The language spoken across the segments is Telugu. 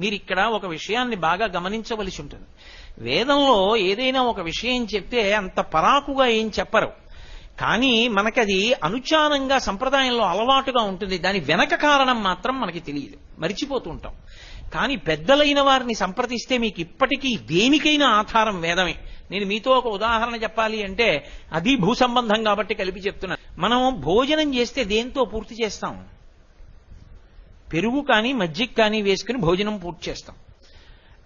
మీరిక్కడ ఒక విషయాన్ని బాగా గమనించవలసి ఉంటుంది. వేదంలో ఏదైనా ఒక విషయం చెప్తే అంత పరాకుగా ఏం చెప్పరు. కానీ మనకది అనుచారంగా సంప్రదాయంలో అలవాటుగా ఉంటుంది. దాని వెనక కారణం మాత్రం మనకి తెలియదు. మరిచిపోతూ ఉంటాం. కానీ పెద్దలైన వారిని సంప్రదిస్తే మీకు ఇప్పటికీ దేనికైనా ఆధారం వేదమే. నేను మీతో ఒక ఉదాహరణ చెప్పాలి అంటే అది భూ సంబంధం కాబట్టి కలిపి చెప్తున్నాను మనం భోజనం చేస్తే దేంతో పూర్తి చేస్తాం? పెరుగు కానీ మజ్జిగ కానీ వేసుకుని భోజనం పూర్తి చేస్తాం.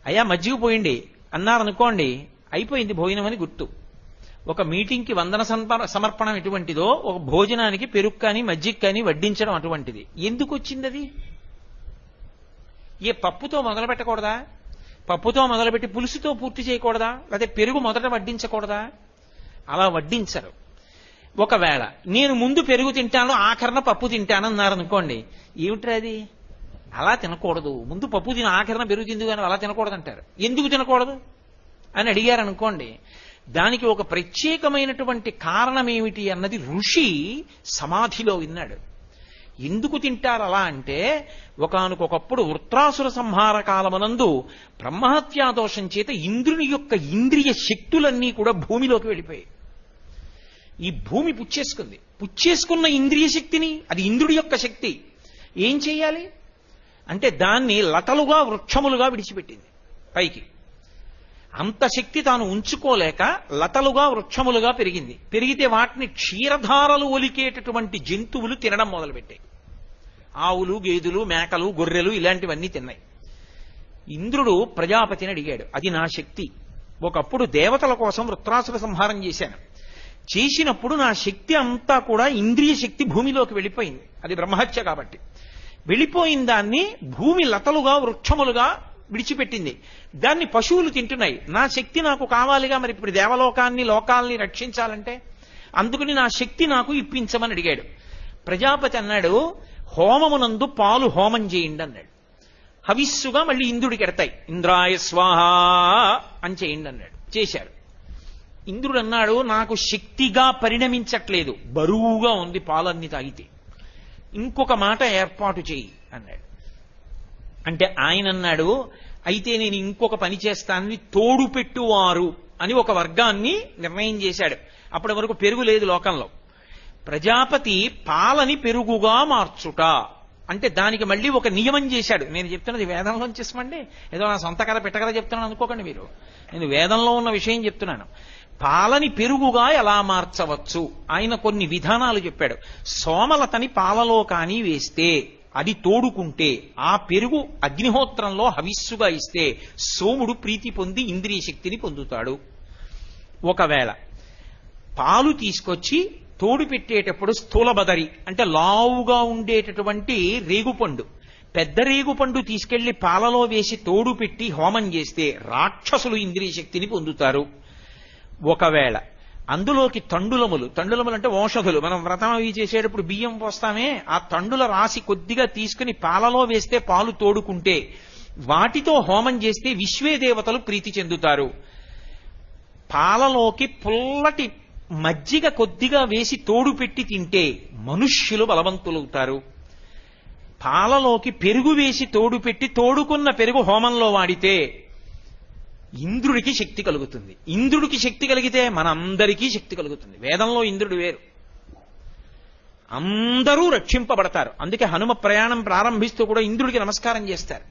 అయ్యా మజ్జిగ పోయింది. అన్నారనుకోండి అయిపోయింది భోజనం అని గుర్తు. ఒక మీటింగ్కి వందన సమర్పణం ఎటువంటిదో ఒక భోజనానికి పెరుగు కానీ మజ్జిగ కానీ వడ్డించడం అటువంటిది. ఎందుకు వచ్చింది అది ఏ పప్పుతో మొదలు పెట్టకూడదా పప్పుతో మొదలుపెట్టి పులుసుతో పూర్తి చేయకూడదా? లేకపోతే పెరుగు మొదట వడ్డించకూడదా? అలా వడ్డించరు. ఒకవేళ నేను ముందు పెరుగు తింటాను ఆఖరణ పప్పు తింటాను అన్నారనుకోండి ఏమిట్రా అది అలా తినకూడదు. ముందు పప్పు తిన ఆఖరణ పెరుగు తిందు కానీ అలా తినకూడదు అంటారు ఎందుకు తినకూడదు? అని అడిగారు అనుకోండి దానికి ఒక ప్రత్యేకమైనటువంటి కారణం ఏమిటి అన్నది ఋషి సమాధిలో విన్నాడు. ఎందుకు తింటారు అలా అంటే ఒకనకొకప్పుడు వృత్రాసుర సంహార కాలమనందు బ్రహ్మహత్యా దోషం చేత ఇంద్రుని యొక్క ఇంద్రియ శక్తులన్నీ కూడా భూమిలోకి వెళ్ళిపోయాయి. ఈ భూమి పుచ్చేసుకుంది. పుచ్చేసుకున్న ఇంద్రియ శక్తిని అది ఇంద్రుడి యొక్క శక్తి. ఏం చేయాలి? అంటే దాన్ని లతలుగా వృక్షములుగా విడిచిపెట్టింది పైకి. అంత శక్తి తాను ఉంచుకోలేక లతలుగా వృక్షములుగా పెరిగింది. పెరిగితే వాటిని క్షీరధారలు ఒలికేటటువంటి జంతువులు తినడం మొదలుపెట్టాయి. ఆవులు గేదెలు మేకలు గొర్రెలు ఇలాంటివన్నీ తిన్నాయి. ఇంద్రుడు ప్రజాపతిని అడిగాడు అది నా శక్తి. ఒకప్పుడు దేవతల కోసం వృత్రాసుర సంహారం చేశాను. చేసినప్పుడు నా శక్తి అంతా కూడా ఇంద్రియ శక్తి భూమిలోకి వెళ్ళిపోయింది. అది బ్రహ్మహత్య కాబట్టి. వెళ్ళిపోయిన దాన్ని భూమి లతలుగా వృక్షములుగా విడిచిపెట్టింది. దాన్ని పశువులు తింటున్నాయి. నా శక్తి నాకు కావాలిగా మరి ఇప్పుడు దేవలోకాన్ని లోకాల్ని రక్షించాలంటే? అందుకని నా శక్తి నాకు ఇప్పించమని అడిగాడు. ప్రజాపతి అన్నాడు హోమమునందు పాలు హోమం చేయండి అన్నాడు. హవిస్సుగా మళ్ళీ ఇంద్రుడికి ఎడతాయి. ఇంద్రాయ స్వాహ అని చేయండి అన్నాడు. చేశారు. ఇంద్రుడు అన్నాడు నాకు శక్తిగా పరిణమించట్లేదు. బరువుగా ఉంది పాలన్నీ తాగితే. ఇంకొక మాట ఏర్పాటు చేయి అన్నాడు. అంటే ఆయన అన్నాడు అయితే నేను ఇంకొక పని చేస్తానని తోడు పెట్టువారు అని ఒక వర్గాన్ని నిర్ణయం చేశాడు. అప్పటి వరకు పెరుగు లేదు లోకంలో. ప్రజాపతి పాలని పెరుగుగా మార్చుట. అంటే దానికి మళ్ళీ ఒక నియమం చేశాడు. నేను చెప్తున్నది వేదంలో చేసమండి ఏదో నా సొంత కథ పెట్టగల చెప్తున్నాను అనుకోకండి మీరు. నేను వేదంలో ఉన్న విషయం చెప్తున్నాను. పాలని పెరుగుగా ఎలా మార్చవచ్చు? ఆయన కొన్ని విధానాలు చెప్పాడు. సోమలతని పాలలో కానీ వేస్తే అది తోడుకుంటే ఆ పెరుగు అగ్నిహోత్రంలో హవిస్సుగా ఇస్తే సోముడు ప్రీతి పొంది ఇంద్రియ శక్తిని పొందుతాడు. ఒకవేళ పాలు తీసుకొచ్చి తోడు పెట్టేటప్పుడు స్థూలబదరి అంటే లావుగా ఉండేటటువంటి రేగుపండు పెద్ద రేగుపండు తీసుకెళ్ళి పాలలో వేసి తోడు పెట్టి హోమం చేస్తే రాక్షసులు ఇంద్రియ శక్తిని పొందుతారు. ఒకవేళ అందులోకి తండులములు తండులములు అంటే ఔషధులు మనం వ్రతం అవి చేసేటప్పుడు బియ్యం పోస్తామే ఆ తండుల రాసి కొద్దిగా తీసుకుని పాలలో వేస్తే పాలు తోడుకుంటే వాటితో హోమం చేస్తే విశ్వే దేవతలు ప్రీతి చెందుతారు. పాలలోకి పుల్లటి మజ్జిగ కొద్దిగా వేసి తోడు పెట్టి తింటే మనుష్యులు బలవంతులవుతారు. పాలలోకి పెరుగు వేసి తోడు పెట్టి తోడుకున్న పెరుగు హోమంలో వాడితే ఇంద్రుడికి శక్తి కలుగుతుంది. ఇంద్రుడికి శక్తి కలిగితే మనందరికీ శక్తి కలుగుతుంది. వేదంలో ఇంద్రుడు వేరు. అందరూ రక్షింపబడతారు. అందుకే హనుమ ప్రయాణం ప్రారంభిస్తూ కూడా ఇంద్రుడికి నమస్కారం చేస్తారు.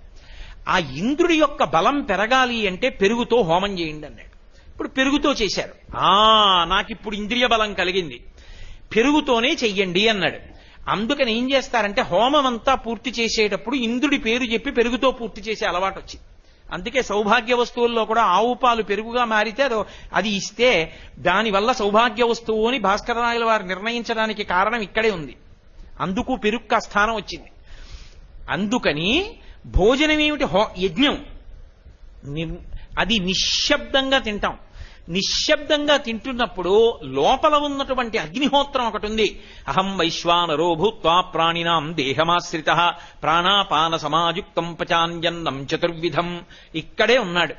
ఆ ఇంద్రుడి యొక్క బలం పెరగాలి అంటే పెరుగుతో హోమం చేయండి అన్నాడు. ఇప్పుడు పెరుగుతో చేశారు. ఆ నాకిప్పుడు ఇంద్రియ బలం కలిగింది. పెరుగుతోనే చెయ్యండి అన్నాడు. అందుకని ఏం చేస్తారంటే హోమం అంతా పూర్తి చేసేటప్పుడు ఇంద్రుడి పేరు చెప్పి పెరుగుతో పూర్తి చేసే అలవాటు వచ్చింది అందుకే సౌభాగ్య వస్తువుల్లో కూడా ఆవు పాలు పెరుగుగా మారితే అదో అది ఇస్తే దానివల్ల సౌభాగ్య వస్తువు అని భాస్కరరాయల వారు నిర్ణయించడానికి కారణం ఇక్కడే ఉంది. అందుకు పెరుక్క స్థానం వచ్చింది. అందుకని భోజనం ఏమిటి హో యజ్ఞం. అది నిశ్శబ్దంగా తింటాం. నిశ్శబ్దంగా తింటున్నప్పుడు లోపల ఉన్నటువంటి అగ్నిహోత్రం ఒకటి ఉంది అహం వైశ్వానరో భూత్వా ప్రాణినాం దేహమాశ్రిత ప్రాణాపాన సమాయుక్తం పచాన్యన్నం చతుర్విధం. ఇక్కడే ఉన్నాడు.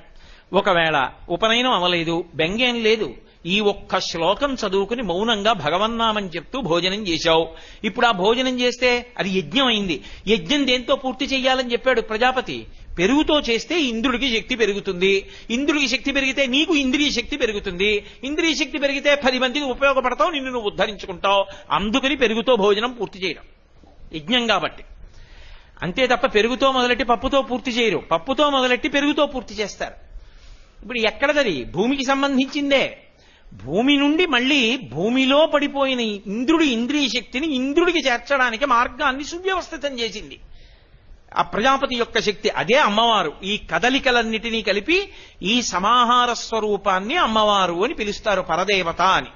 ఒకవేళ ఉపనయనం అవలేదు బెంగేం లేదు. ఈ ఒక్క శ్లోకం చదువుకుని మౌనంగా భగవన్నామని చెప్తూ భోజనం చేశావు. ఇప్పుడు ఆ భోజనం చేస్తే అది యజ్ఞం అయింది యజ్ఞం దేంతో పూర్తి చేయాలని చెప్పాడు ప్రజాపతి. పెరుగుతో చేస్తే ఇంద్రుడికి శక్తి పెరుగుతుంది. ఇంద్రుడికి శక్తి పెరిగితే నీకు ఇంద్రియ శక్తి పెరుగుతుంది. ఇంద్రియ శక్తి పెరిగితే పది మందికి ఉపయోగపడతావు నిన్ను నువ్వు ఉద్ధరించుకుంటావు. అందుకని పెరుగుతో భోజనం పూర్తి చేయడం. యజ్ఞం కాబట్టి. అంతే తప్ప పెరుగుతో మొదలెట్టి పప్పుతో పూర్తి చేయరు. పప్పుతో మొదలెట్టి పెరుగుతో పూర్తి చేస్తారు. ఇప్పుడు ఎక్కడదది భూమికి సంబంధించిందే. భూమి నుండి మళ్ళీ భూమిలో పడిపోయిన ఇంద్రుడి ఇంద్రియ శక్తిని ఇంద్రుడికి చేర్చడానికి మార్గాన్ని సువ్యవస్థితం చేసింది. ఆ ప్రజాపతి యొక్క శక్తి అదే అమ్మవారు. ఈ కదలికలన్నిటినీ కలిపి ఈ సమాహార స్వరూపాన్ని అమ్మవారు అని పిలుస్తారు పరదేవత అని.